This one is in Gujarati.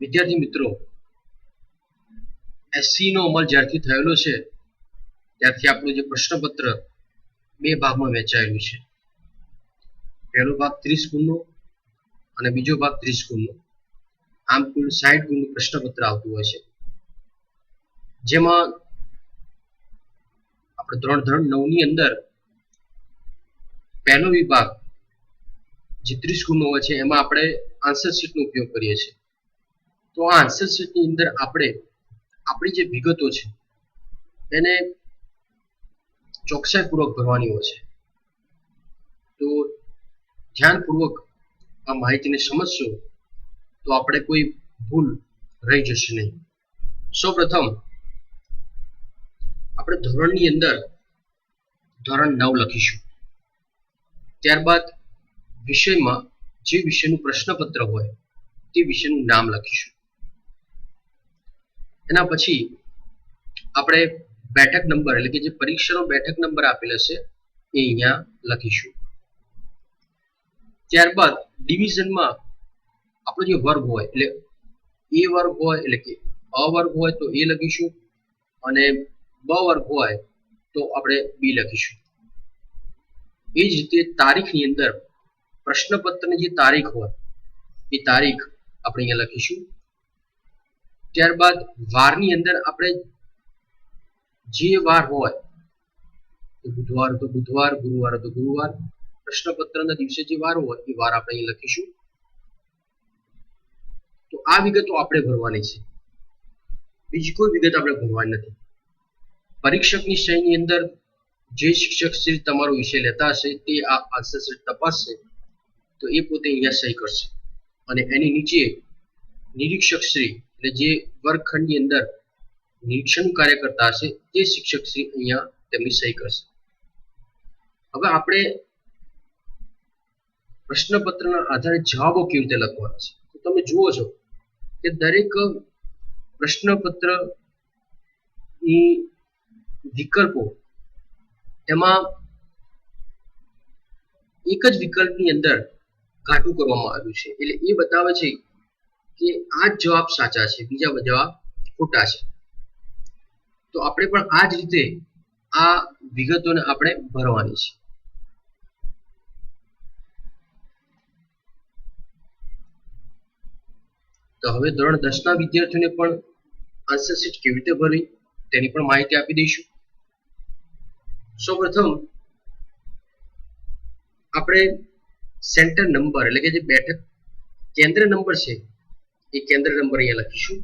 વિદ્યાર્થી મિત્રો એસસી નો અમલ જ્યારથી થયેલો છે, ત્યારથી આપણું જે પ્રશ્નપત્ર બે ભાગમાં વહેંચાયેલું છે. પહેલો ભાગ ત્રીસ ગુણનો અને બીજો ભાગ ત્રીસ ગુણનો. આમ કુલ સાઠ ગુણનું પ્રશ્નપત્ર આવતું હોય છે. જેમાં આપણે ધોરણ નવની અંદર પહેલો વિભાગ જે ત્રીસ ગુણનો હોય છે, એમાં આપણે આન્સર શીટનો ઉપયોગ કરીએ છીએ. તો આ આન્સર શીટની અંદર આપણે, આપણી જે વિગતો છે, એને ચોકસાઈપૂર્વક ભરવાની હોય છે. તો ધ્યાનપૂર્વક આ માહિતીને સમજશો, તો આપણે કોઈ ભૂલ રહી જશે નહીં. સૌપ્રથમ, આપણે ધોરણની અંદર ધોરણ નવ લખીશું. ત્યારબાદ વિષયમાં જે વિષયનું પ્રશ્નપત્ર હોય, તે વિષયનું નામ લખીશું. એના પછી આપણે બેઠક નંબર એટલે કે જે પરીક્ષાનો બેઠક નંબર આપેલો છે એ અહીંયા લખીશું. ત્યારબાદ ડિવિઝનમાં આપણો જે વર્ગ હોય એટલે એ વર્ગ હોય એટલે કે અ વર્ગ હોય તો એ લખીશું અને બ વર્ગ હોય તો આપણે બી લખીશું. એ જ રીતે તારીખની અંદર પ્રશ્નપત્રની જે તારીખ હોય એ તારીખ આપણે અહીંયા લખીશું. ત્યારબાદ વારની અંદર આપણે જે વાર હોય, તો બુધવાર તો બુધવાર, ગુરુવાર તો ગુરુવાર, પ્રશ્નપત્રના દિવસે જે વાર હોય, એ વાર આપણે અહીં લખીશું. તો આ વિગતો આપણે ભરવાની છે. બીજી કોઈ વિગત આપણે ભરવાની નથી. પરીક્ષકની સહીની અંદર જે શિક્ષક શ્રી તમારો વિષય લેતા હશે, તે આ આન્સર શીટ તપાસશે, તો એ પોતે અહીંયા સહી કરશે. અને એની નીચે નિરીક્ષક શ્રી એટલે જે વર્ગખંડની અંદર નિરીક્ષણ કાર્ય કરતા હશે, તે શિક્ષક શ્રી અહીંયા તેમની સહી કરશે. હવે આપણે પ્રશ્નપત્રના આધારે જવાબો કેવી રીતે લખવાના છે? તો તમે જુઓ છો કે દરેક પ્રશ્નપત્રની વિકલ્પો, એમાં એક જ વિકલ્પની અંદર ઘાટું કરવામાં આવ્યું છે. એટલે એ બતાવે છે કે આ જવાબ સાચા છે, બીજા જવાબ ખોટા છે. તો આપણે પણ આ જ રીતે આ વિગતોને આપણે ભરવાની છે. તો હવે ધોરણ દસ ના વિદ્યાર્થીઓને પણ આન્સર શીટ કેવી રીતે ભરવી, તેની પણ માહિતી આપી દઈશું. સૌપ્રથમ આપણે સેન્ટર નંબર એટલે કે જે બેઠક, કેન્દ્ર નંબર છે એ કેન્દ્ર નંબર અહીંયા લખીશું.